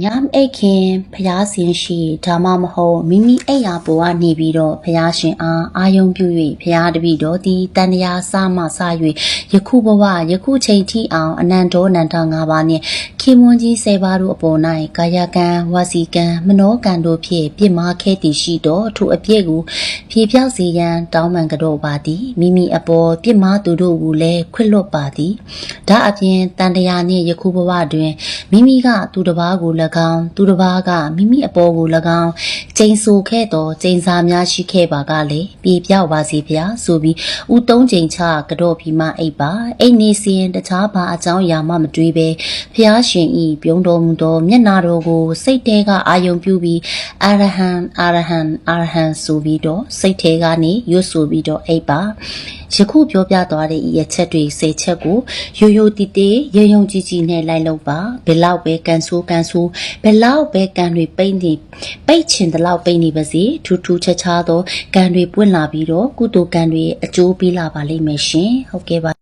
ညမအိတ်ခင်ဖျားစင်ရှိဒါမှမဟုတ်မိမိအိတ်ရာပေါ်ကနေပြီးတော့ဖျားရှင်အားအာယုံပြု၍ဖျားတပည့်တော်ဒီတန်တရားစမှစ၍ယခုဘဝယခုချိန်ထိအောင်အနန္တောအနန္တ၅ပါးနှင့်ခေမွန်ကြီး၁၀ပါးတို့အပေါ်၌ကာယကံဝစီကံမနောကံတို့ဖြင့်ပြစ်မှားခဲ့သည်ရှိတော့ထိုအပြည့်ကိုဖြေပြောက်စေရန်တောင်းပန်ကြတော့ပါသည်မိမိအပေါ်ပြစ်မှားသူတို့ကိုလည်းခွင့်လွတ်ပါသည်ဒါအပြင်တန်တရားနှင့်ယခုဘဝတွင်မိမိကသူတစ်ပါးကို၎င်းသူတစ်ပါးကမိမိအပေါ်ကို၎င်းကျိန်ဆူခဲ့တော်ကျိန်စာများရှိခဲ့ပါကလေပြေပြောက်ပါစေဗျာဆိုပြီးဦးသုံးချိန်ချကတော့ပြီးမှအိပ်ပါအိတ်နေစီရင်တခြားဘာအကြောင်းအရာမှမတွေးပဲဖျားရှင်ဤပြုံးတော်မူသောမျက်နာတော်ကို စိတ်ထဲကအာယုံပြုပြီးအာရဟံအာရဟံအာရဟံဆိုပြီးတော့စိတ်ထဲကနေရွတ်ဆိုပြီးတော့အိပ်ပါ ယခုပြောပြသွားတဲ့ဤအချက်တွေ၁၀ချက်ကိုရိုးရိုးတည်တည်ရုံရုံကြည်ကြည်နဲ့လိုက်လုပ်ပါဘယ်လောက်ပဲကန်ဆိုးကန်ဆိုးဘယ်လောက်ပဲကန်တွေပိတ်နေပိတ်ချင်တဲ့လောက်ပိတ်နေပါစေထူးထူးခြားခြားသောကန်တွေပွင့်လာပြီးတော့ကုသိုလ်ကန်တွေအကျိုးပေးလာပါလိမ့်မယ်ရှင်ဟုတ်ကဲ့ပါ